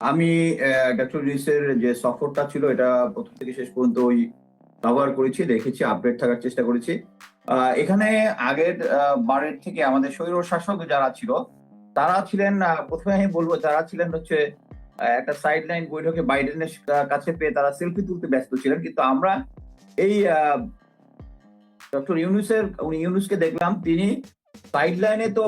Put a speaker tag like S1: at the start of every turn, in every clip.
S1: আমি ডক্টর যে সফরটা ছিল, এটা প্রথম থেকে শেষ পর্যন্ত ওই ব্যবহার করেছি, দেখেছি আপডেট থাকার চেষ্টা করেছি। এখানে আগের বারের থেকে আমাদের স্বৈর শাসক যারা ছিল, তারা ছিলেন প্রথমে আমি বলব, যারা ছিলেন হচ্ছে একটা সাইড লাইন বৈঠকে বাইডেনের কাছে পেয়ে তারা সেলফি তুলতে ব্যস্ত ছিলেন। কিন্তু আমরা এই ডক্টর ইউনুসের উনি ইউনুসকে দেখলাম, তিনি সাইড লাইনে তো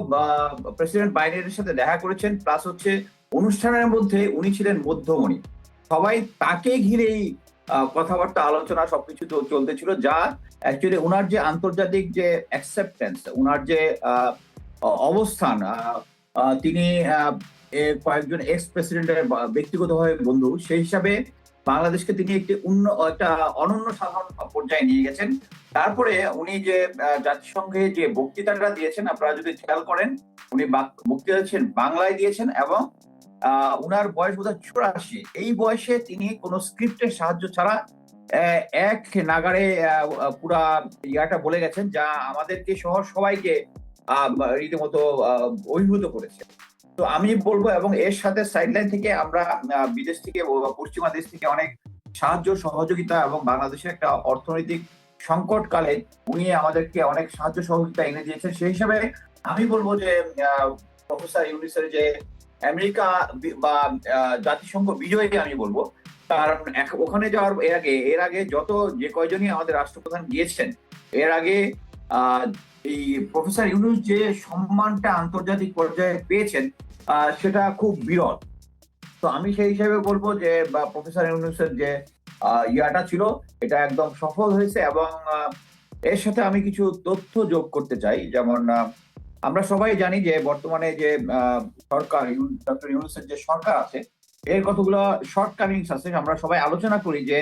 S1: প্রেসিডেন্ট বাইডেনের সাথে দেখা করেছেন প্লাস হচ্ছে অনুষ্ঠানের মধ্যে উনি ছিলেন মধ্যমণি। সবাই তাকে ঘিরেই কথাবার্তা, আলোচনা সবকিছু তো চলতেছিল, যা অ্যাকচুয়ালি ওনার যে আন্তর্জাতিক যে অ্যাকসেপ্টেন্স ওনার যে অবস্থান তিনি কয়েকজন এক্স প্রেসিডেন্টের ব্যক্তিগতভাবে বন্ধু, সেই হিসাবে বাংলাদেশকে তিনি একটি উন্ন, একটা অনন্য সাধারণ পর্যায়ে নিয়ে গেছেন। তারপরে উনি যে জাতিসংঘে যে বক্তৃতাটা দিয়েছেন, আপনারা যদি খেয়াল করেন, উনি বাক- বক্তৃতা দিয়েছেন, বাংলায় দিয়েছেন এবং উনার বয়স বোধ চুরাশি। এই বয়সে তিনি কোনো স্ক্রিপ্টের সাহায্য ছাড়া এক নাগারে পুরা ইয়াটা বলে গেছেন, যা আমাদেরকে সহ সবাইকে রীতিমতো অভিভূত করেছে। তো আমি বলব, এবং এর সাথে সাইডলাইন থেকে আমরা বিদেশ থেকে পশ্চিমা দেশ থেকে অনেক সাহায্য, সহযোগিতা এবং বাংলাদেশের একটা অর্থনৈতিক সংকটকালে উনি আমাদেরকে অনেক সাহায্য, সহযোগিতা এনে দিয়েছেন। সেই হিসাবে আমি বলব যে প্রফেসর ইউনিসের যে আমেরিকা বা জাতিসংঘ বিজয়ী আমি বলব। কারণ ওখানে যাওয়ার এর আগে এর আগে যত যে কয়জনই আমাদের রাষ্ট্রপ্রধান গিয়েছেন, এর আগে এই প্রফেসর ইউনুস যে সম্মানটা আন্তর্জাতিক পর্যায়ে পেয়েছেন সেটা খুব বিরল। তো আমি সেই হিসাবে বলব যে, বা প্রফেসর ইউনুসের যে ইয়াটা ছিল, এটা একদম সফল হয়েছে এবং এর সাথে আমি কিছু তথ্য যোগ করতে চাই। যেমন আমরা সবাই জানি যে বর্তমানে যে সরকার ডক্টর ইউনুসের যে সরকার আছে, এর কতগুলো শর্টকামিংস আছে, আমরা সবাই আলোচনা করি যে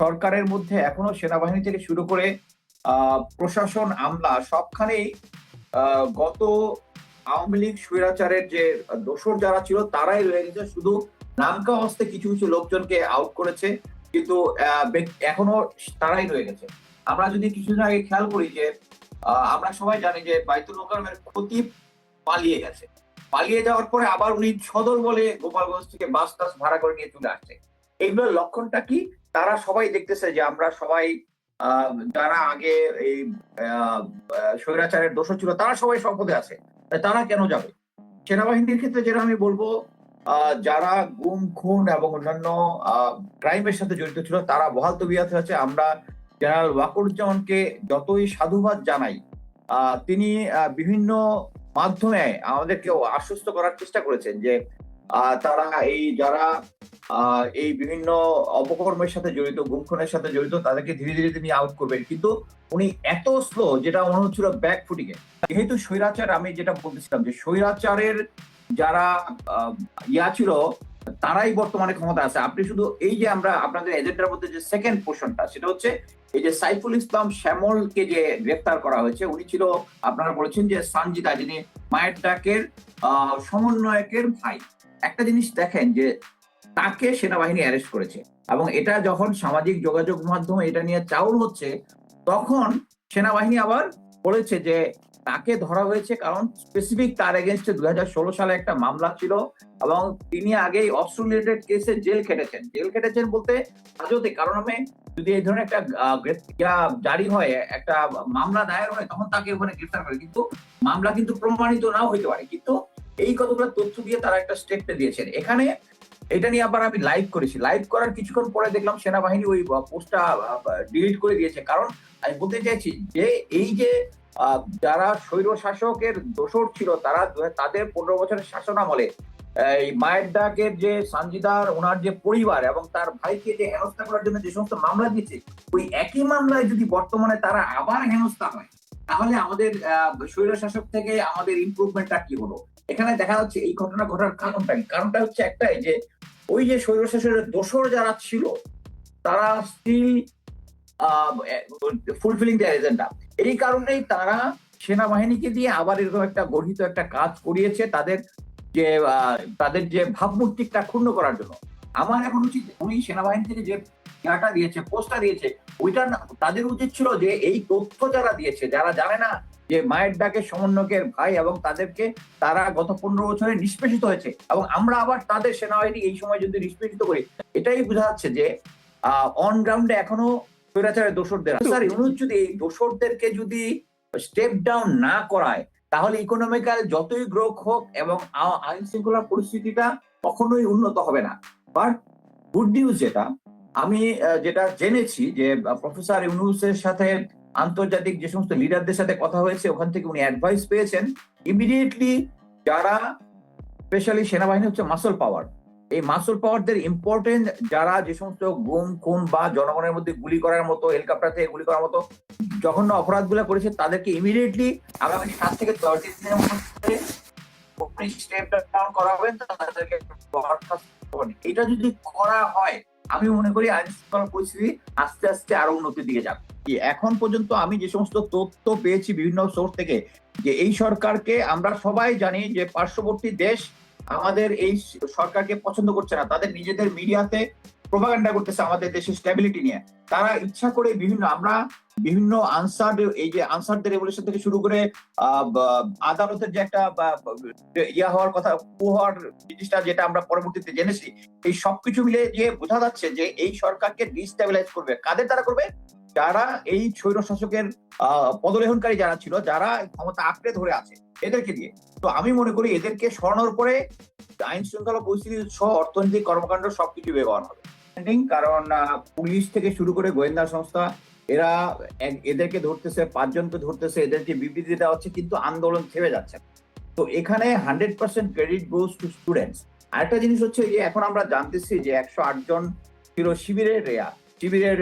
S1: সরকারের মধ্যে এখনও সেনাবাহিনী থেকে শুরু করে প্রশাসন, আমলা সবখানেই গত আওয়ামী লীগ স্বৈরাচারের যে দোষর যারা ছিল, তারাই রয়ে গেছে। শুধু নামকা হস্তে কিছু কিছু লোকজনকে আউট করেছে, কিন্তু এখনও তারাই রয়ে গেছে। আমরা যদি কিছুদিন আগে খেয়াল করি যে আমরা সবাই জানি যে বাইতুল মোকারমের খতিব পালিয়ে গেছে। পালিয়ে যাওয়ার পরে আবার উনি সদর বলে গোপালগঞ্জ থেকে বাস টাস ভাড়া করে নিয়ে চলে আসছে। এইগুলোর লক্ষণটা কি? তারা সবাই দেখতেছে যে আমরা সবাই যারা আগে এই স্বৈরাচারের দোষ ছিল, তারা সবাই সম্পদে আছে। তারা কেন যাবে? সেনাবাহিনীর ক্ষেত্রে যেটা আমি বলব যারা গুম, খুন এবং অন্যান্য ক্রাইমের সাথে জড়িত ছিল, তারা বহাল তবিয়াতে আছে। আমরা জেনারেল ওয়াকুরুজ্জামানকে যতই সাধুবাদ জানাই তিনি বিভিন্ন মাধ্যমে আমাদেরকে আশ্বস্ত করার চেষ্টা করেছেন যে তারা এই যারা এই বিভিন্ন অপকর্মের সাথে জড়িত গুম খুনের সাথে জড়িত, তাদেরকে ধীরে ধীরে তিনি আউট করবেন। কিন্তু উনি এত স্লো যেটা মনে হচ্ছিল ব্যাক ফুটিকে যেহেতু স্বৈরাচার, আমি যেটা বলতেছিলাম যে, স্বৈরাচারের যারা ইয়া ছিল, তারাই বর্তমানে ক্ষমতা আছে। আপনি শুধু এই যে আমরা, আপনাদের এজেন্ডার মধ্যে যে সেকেন্ড পোর্শনটা সেটা হচ্ছে এই যে সাইফুল ইসলাম শ্যামলকে যে গ্রেফতার করা হয়েছে, উনি ছিল, আপনারা বলেছেন যে সানজিদা, যিনি মায়ের ডাকের সমন্বয়কের ভাই। একটা জিনিস দেখেন যে তাকে সেনাবাহিনী অ্যারেস্ট করেছে এবং এটা যখন সামাজিক যোগাযোগ মাধ্যমে এটা নিয়ে চাউর হচ্ছে, তখন সেনাবাহিনী আবার বলেছে যে তাকে ধরা হয়েছে কারণ স্পেসিফিক তার এগেনস্টে দুই হাজার ষোলো সালে একটা মামলা ছিল এবং তিনি আগেই অস্ত্র রিলেটেড কেসে জেল খেটেছেন। জেল খেটেছেন বলতে হাজতে, কারণে যদি এই ধরনের একটা জারি হয়, একটা মামলা দায়ের হয়, তখন তাকে ওখানে গ্রেফতার করে। কিন্তু মামলা কিন্তু প্রমাণিত নাও হইতে পারে। কিন্তু এই কতগুলো তথ্য দিয়ে তারা একটা স্টেপটা দিয়েছেন। এখানে এটা নিয়ে আবার আমি লাইভ করেছি। লাইভ করার কিছুক্ষণ পরে দেখলাম সেনাবাহিনী ওই পোস্টটা ডিলিট করে দিয়েছে। কারণ আমি বলতে চাইছি যে, এই যে যারা স্বৈর শাসকের দোষর ছিল, তারা, তাদের পনেরো বছরের শাসন আমলে এই মায়ের ডাকের যে সানজিদার, ওনার যে পরিবার এবং তার ভাইকে যে হেনস্থা করার জন্য যে সমস্ত মামলা দিয়েছে, ওই একই মামলায় যদি বর্তমানে তারা আবার হেনস্থা হয়, তাহলে আমাদের স্বৈর শাসক থেকে আমাদের ইমপ্রুভমেন্টটা কি হলো? এখানে দেখা যাচ্ছে এই ঘটনা ঘটার কারণটা কারণটা হচ্ছে একটাই যে, ওই যে স্বৈর শাসকের দোষর যারা ছিল, তারা স্টিল ফুলফিলিং দ্য এজেন্ডা এই কারণেই তারা সেনাবাহিনীকে দিয়ে আবার এরকম একটা গঠিত একটা কাজ করিয়েছে। তাদের যে তাদের যে ভাবমূর্তিটা ক্ষুণ্ণ করার জন্য আমার এখন উচিত উনি সেনাবাহিনী থেকে যে ইয়াটা দিয়েছে পোস্টটা দিয়েছে ওইটা তাদের উচিত ছিল যে এই তথ্য যারা দিয়েছে যারা জানে না যে মায়ের ডাকে সমন্বয়কের ভাই এবং তাদেরকে তারা গত পনেরো বছরে নিষ্পেষিত হয়েছে এবং আমরা আবার তাদের সেনাবাহিনী এই সময় যদি নিষ্পেষিত করি এটাই বোঝা যাচ্ছে যে অন গ্রাউন্ডে এখনও স্বৈরাচারের দোসরদের আছে। স্যার ইউনুস যদি এই দোসরদেরকে যদি স্টেপ ডাউন না করায় তাহলে ইকোনমিক্যাল যতই গ্রোথ হোক এবং আইন শৃঙ্খলা পরিস্থিতিটা কখনোই উন্নত হবে না। বাট গুড নিউজ যেটা, আমি যেটা জেনেছি যে প্রফেসর ইউনুসের সাথে আন্তর্জাতিক যে সমস্ত লিডারদের সাথে কথা হয়েছে, ওখান থেকে উনি অ্যাডভাইস পেয়েছেন। ইমিডিয়েটলি যারা স্পেশালি সেনাবাহিনী হচ্ছে মাসল পাওয়ার এই মাসল পাওয়ারদের ইম্পর্টেন্ট যারা যে সমস্ত গুম, খুন বা জনগণের মধ্যে গুলি করার মতো হেলিকপ্টার থেকে গুলি করার মতো জঘন্য অপরাধগুলো করেছে, তাদেরকে ইমিডিয়েটলি আগামী সাত থেকে দশ দিনের মধ্যে এটা যদি করা হয়, আমি মনে করি আইন শৃঙ্খলা পরিস্থিতি আস্তে আস্তে আরও উন্নতির দিকে যাবে। এখন পর্যন্ত আমি যে সমস্ত তথ্য পেয়েছি বিভিন্ন সোর্স থেকে, যে এই সরকারকে আমরা সবাই জানি যে পার্শ্ববর্তী দেশ আমাদের এই সরকারকে পছন্দ করছে না। তাদের নিজেদের মিডিয়াতে প্রোপাগান্ডা করতেছে আমাদের দেশের স্টেবিলিটি নিয়ে। তারা ইচ্ছা করে বিভিন্ন, আমরা বিভিন্ন আনসার এই যে আনসার রেভলিউশন থেকে শুরু করে আদালতের যে একটা ইয়া হওয়ার কথা, কু হওয়ার জিনিসটা যেটা আমরা পরবর্তীতে জেনেছি, এই সবকিছু মিলে যে বোঝা যাচ্ছে যে এই সরকারকে ডিস্টেবিলাইজ করবে। কাদের দ্বারা করবে? যারা এই স্বৈর শাসকের পদলেহনকারী যারা ছিল, যারা ক্ষমতা আঁকড়ে ধরে আছে, এদেরকে দিয়ে। তো আমি মনে করি এদেরকে সরানোর পরে আইন শৃঙ্খলা পরিস্থিতি সহ অর্থনৈতিক কর্মকাণ্ড সবকিছু বেগবান হবে। কারণ পুলিশ থেকে শুরু করে গোয়েন্দা সংস্থা, এরা এদেরকে ধরতেছে, পাঁচজনকে ধরতেছে, এদেরকে বিবৃতি দেওয়া হচ্ছে, কিন্তু আন্দোলন থেমে যাচ্ছে তো এখানে hundred percent credit goes to students. আরেকটা জিনিস হচ্ছে যে, এখন আমরা জানতেছি যে একশো আট জন ছিল শিবিরের রেয়া, শিবিরের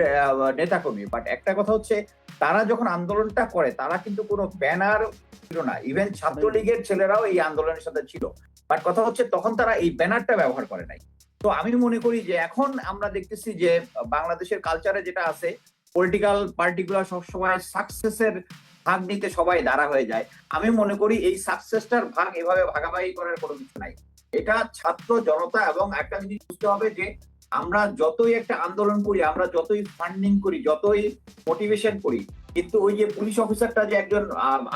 S1: নেতা কর্মী বাট একটা কথা হচ্ছে, তারা যখন আন্দোলনটা করে, তারা কিন্তু কোনো ব্যানার ছিল না। ইভেন ছাত্রলীগের ছেলেরাও এই আন্দোলনের সাথে ছিল। বাট কথা হচ্ছে, তখন তারা এই ব্যানারটা ব্যবহার করে নাই। তো আমি মনে করি যে এখন আমরা দেখতেছি যে, বাংলাদেশের কালচারে যেটা আছে পলিটিক্যাল পার্টিগুলো সবসময় সাকসেসের ভাগ নিতে সবাই দাঁড়া হয়ে যায়। আমি মনে করি এই সাকসেসটার ভাগ এভাবে ভাগাভাগি করার কোনো কিছু নাই। এটা ছাত্র জনতা এবং একটা জিনিস বুঝতে হবে যে, আমরা যতই একটা আন্দোলন করি, আমরা যতই ফান্ডিং করি, যতই মোটিভেশন করি কিন্তু ওই যে পুলিশ অফিসারটা যে একজন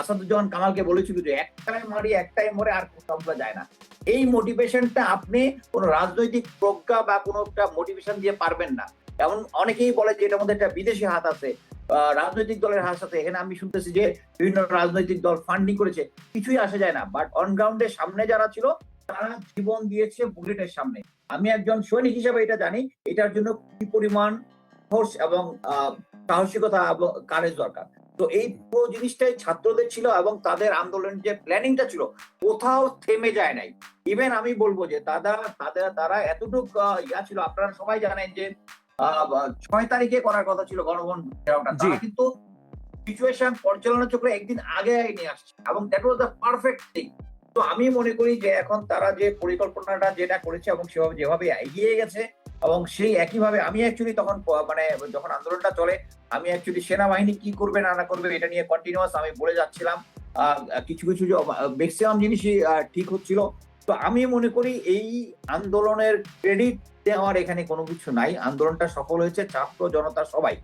S1: আসাদুজ্জামান কামালকে বলেছিল যে একটাই মারি, একটাই মরে আর কোথাও যায় না। এই মোটিভেশনটা আপনি কোনো রাজনৈতিক প্রজ্ঞা বা কোনো একটা মোটিভেশন দিয়ে পারবেন না। এমন অনেকেই বলে যে এটার মধ্যে একটা বিদেশি হাত আছে রাজনৈতিক দলের হাত আছে। এখানে আমি শুনতেছি যে বিভিন্ন রাজনৈতিক দল ফান্ডিং করেছে, কিছুই আসা যায় না। বাট অন গ্রাউন্ডে সামনে যারা ছিল, তারা জীবন দিয়েছে বুলেটের সামনে। আমি একজন সৈনিক হিসেবে এটা জানি, এটার জন্য কি পরিমাণ ফোর্স এবং সাহসিকতা এবং কারেজ দরকার। তো এই পুরো জিনিসটাই ছাত্রদের ছিল এবং তাদের আন্দোলনের যে প্ল্যানিংটা ছিল কোথাও থেমে যায় নাই। ইভেন আমি বলব যে তারা তাদের তারা এতটুক ইয়া ছিল আপনারা সবাই জানেন যে ছয় তারিখে করার কথা ছিল গণভবন তারা কিন্তু সিচুয়েশন পরিচালনা চক্র একদিন আগে নিয়ে আসছে এবং that was the perfect thing তো আমি মনে করি যে এখন তারা যে পরিকল্পনাটা যেটা করেছে এবং সেভাবে যেভাবে এগিয়ে গেছে এবং সেই একইভাবে আমি অ্যাকচুয়ালি তখন মানে যখন আন্দোলনটা চলে, আমি অ্যাকচুয়ালি সেনাবাহিনী কি করবে না না করবে এটা নিয়ে কন্টিনিউয়াস আমি বলে যাচ্ছিলাম। কিছু কিছু ম্যাক্সিমাম জিনিসই ঠিক হচ্ছিল। তো আমি মনে করি এই আন্দোলনের ক্রেডিট দেওয়ার এখানে কোনো কিছু নাই। আন্দোলনটা সফল হয়েছে ছাত্র জনতা সবাই।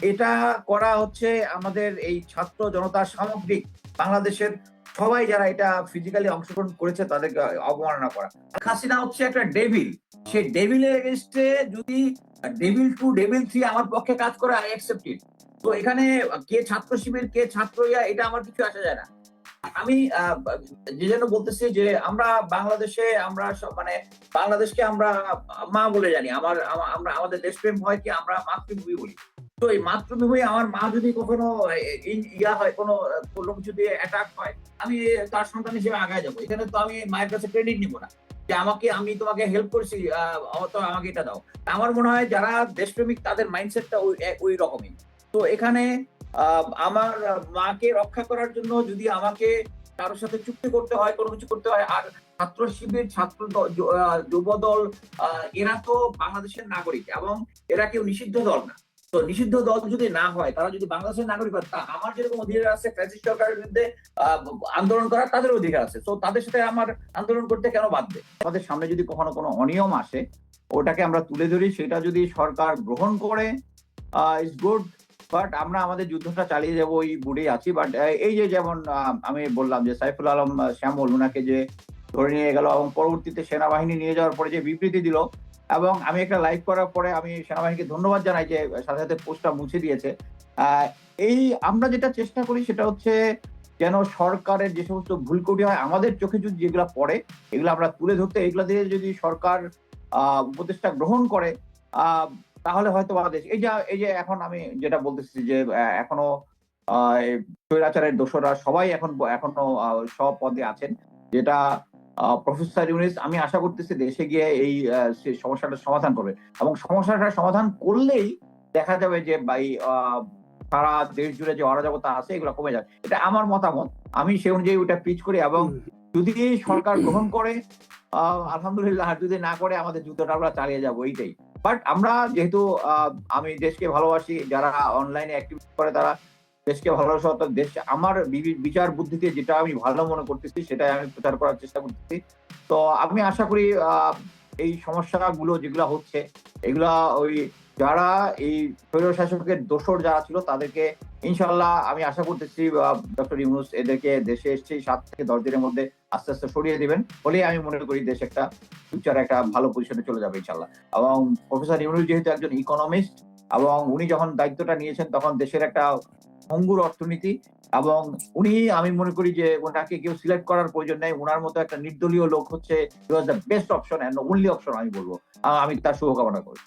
S1: এটা করা হচ্ছে আমাদের এই ছাত্র জনতা সামগ্রিক বাংলাদেশের সবাই যারা এটা ফিজিক্যালি অংশগ্রহণ করেছে তাদেরকে অবমাননা করা। হাসিনা হচ্ছে একটা ডেভিল সেই ডেভিলের এগেনস্টে যদি ডেভিল টু ডেভিল থ্রি আমার পক্ষে কাজ করে আই অ্যাকসেপ্ট ইট তো এখানে কে ছাত্র শিবির, কে ছাত্র ইয়া এটা আমার কিছু আসা যায় না। আমি যে জন্য বলতেছি যে আমরা বাংলাদেশে, আমরা সব মানে বাংলাদেশকে আমরা মা বলে জানি। আমার আমরা, আমাদের দেশপ্রেম হয় কি আমরা মাতৃভূমি বলি। তো এই মাতৃভূমি আমার মা যদি কখনো ইয়া হয় কোনো কিছু দিয়ে অ্যাটাক হয় আমি তার সন্তান হিসেবে আগায় যাব। এখানে তো আমি মায়ের কাছে ক্রেডিট নিব না। যে আমাকে আমি তোমাকে হেল্প করছি তো আমাকে এটা দাও। আমার মনে হয় যারা দেশপ্রেমিক তাদের মাইন্ডসেটটা ওই ওই রকমই। তো এখানে আমার মাকে রক্ষা করার জন্য যদি আমাকে কারোর সাথে চুক্তি করতে হয় কোনো কিছু করতে হয় আর ছাত্র শিবির ছাত্র দ- য- আহ, যুব দল এরা তো বাংলাদেশের নাগরিক এবং এরা কেউ নিষিদ্ধ দল না। তো নিষিদ্ধ দল যদি না হয়, তারা যদি বাংলাদেশের নাগরিক হয় আমার যেরকম অধিকার আছে, ফ্যাসিস্ট সরকারের বিরুদ্ধে আন্দোলন করার তাদের অধিকার আছে। তো তাদের সাথে আমার আন্দোলন করতে কেন বাধ্য আমাদের সামনে যদি কখনো কোনো অনিয়ম আসে, ওটাকে আমরা তুলে ধরি, সেটা যদি সরকার গ্রহণ করে ইজ গুড বাট আমরা আমাদের যুদ্ধটা চালিয়ে যাব, ওই বুড়েই আছি। বাট এই যে যেমন আমি বললাম যে সাইফুল আলম শ্যামল ওনাকে যে ধরে নিয়ে গেল এবং পরবর্তীতে সেনাবাহিনী নিয়ে যাওয়ার পরে যে বিবৃতি দিল এবং আমি একটা লাইভ করার পরে আমি সেনাবাহিনীকে ধন্যবাদ জানাই যে সাথে সাথে পোস্টটা মুছে দিয়েছে। এই আমরা যেটা চেষ্টা করি সেটা হচ্ছে যেন সরকারের যে সমস্ত ভুল ত্রুটি হয়, আমাদের চোখে যদি যেগুলো পড়ে, এগুলো আমরা তুলে ধরতে, এগুলো দিয়ে যদি সরকার উপদেষ্টা গ্রহণ করে তাহলে হয়তো বাংলাদেশ, এই যে এই যে এখন আমি যেটা বলতেছি যে এখনও স্বৈরাচারের দোষরা সবাই এখন, এখনও সব পদে আছেন। যেটা প্রফেসর ইউনিস আমি আশা করতেছি দেশে গিয়ে এই আহ, সে সমস্যাটার সমাধান করবে। এবং সমস্যাটার সমাধান করলেই দেখা যাবে যে বাই সারা দেশ জুড়ে যে অরাজকতা আছে এগুলো কমে যাবে এটা আমার মতামত। আমি সে অনুযায়ী ওটা পিচ করি এবং যদি সরকার গ্রহণ করে আলহামদুলিল্লাহ যদি না করে আমাদের যুদ্ধটা আমরা চালিয়ে যাব এইটাই। বাট আমরা যেহেতু আমি দেশকে ভালোবাসি যারা অনলাইনে অ্যাক্টিভ করে তারা দেশকে ভালোবাসা তো দেশ আমার বিচার বুদ্ধিতে যেটা আমি ভালো মনে করতেছি, সেটাই আমি প্রচার করার চেষ্টা করতেছি। তো আমি আশা করি এই সমস্যাগুলো যেগুলো হচ্ছে, এগুলা ওই যারা এই স্বৈর শাসকের দোসর যারা ছিল, তাদেরকে ইনশাল্লাহ আমি আশা করতেছি ডক্টর ইউনুস এদেরকে দেশে এসছে সাত থেকে দশ দিনের মধ্যে আস্তে আস্তে সরিয়ে দিবেন। বলে আমি মনে করি দেশ একটা ফিউচার একটা ভালো পজিশনে চলে যাবে ইনশাল্লাহ এবং প্রফেসর ইউনুস যেহেতু একজন ইকোনমিস্ট এবং উনি যখন দায়িত্বটা নিয়েছেন, তখন দেশের একটা ভঙ্গুর অর্থনীতি এবং উনি, আমি মনে করি যে ওনাকে কেউ সিলেক্ট করার প্রয়োজন নেই। ওনার মতো একটা নির্দলীয় লোক হচ্ছে best option and only option আমি বলব। আমি তার শুভকামনা করি।